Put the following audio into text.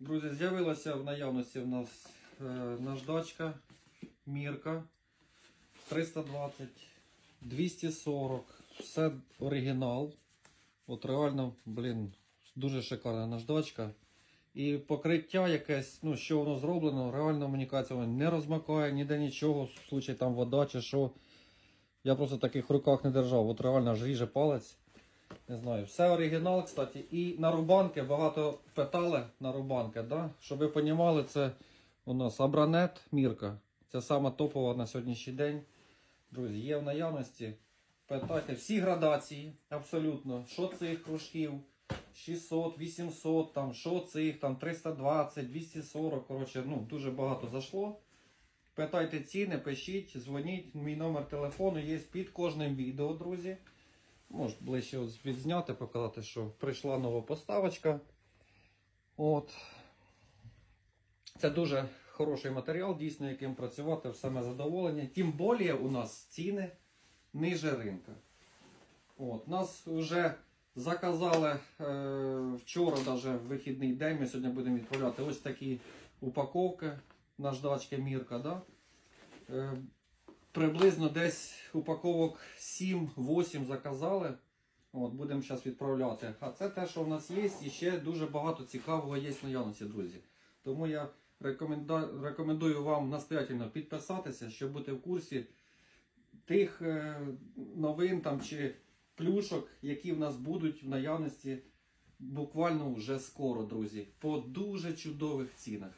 Друзі, з'явилася в наявності в нас е, наждачка Мірка 320, 240, все оригінал. От реально, блін, дуже шикарна наждачка. І покриття якесь, ну що воно зроблено, реально мені кажеться, воно не розмакає, ніде нічого, в случаї там вода чи що. Я просто таких руках не держав. От реально аж ріже палець. Не знаю, все оригінал, кстати. І на рубанки багато питали на рубанки, да? Щоб ви розуміли, це у нас Абранет Мірка. Це сама топова на сьогоднішній день. Друзі, є в наявності. Питайте всі градації, абсолютно. Що цих кружків? 600, 800, там, що цих, там 320, 240. Коротше, ну, дуже багато зайшло. Питайте ціни, пишіть, дзвоніть. Мій номер телефону є під кожним відео, друзі. Може ближче от відзняти, показати, що прийшла нова поставочка. От. Це дуже хороший матеріал, дійсно, яким працювати в саме задоволення. Тим більше у нас ціни ниже ринка. От, нас вже заказали е, вчора, даже в вихідний день. Ми сьогодні будемо відправляти ось такі упаковки наждачки Мірка. Да? Е, приблизно десь упаковок 7-8 заказали. От, будемо зараз відправляти. А це те, що в нас є, і ще дуже багато цікавого є в наявності, друзі. Тому я рекоменда- рекомендую вам настоятельно підписатися, щоб бути в курсі тих е, новин там, чи плюшок, які в нас будуть в наявності буквально вже скоро, друзі, по дуже чудових цінах.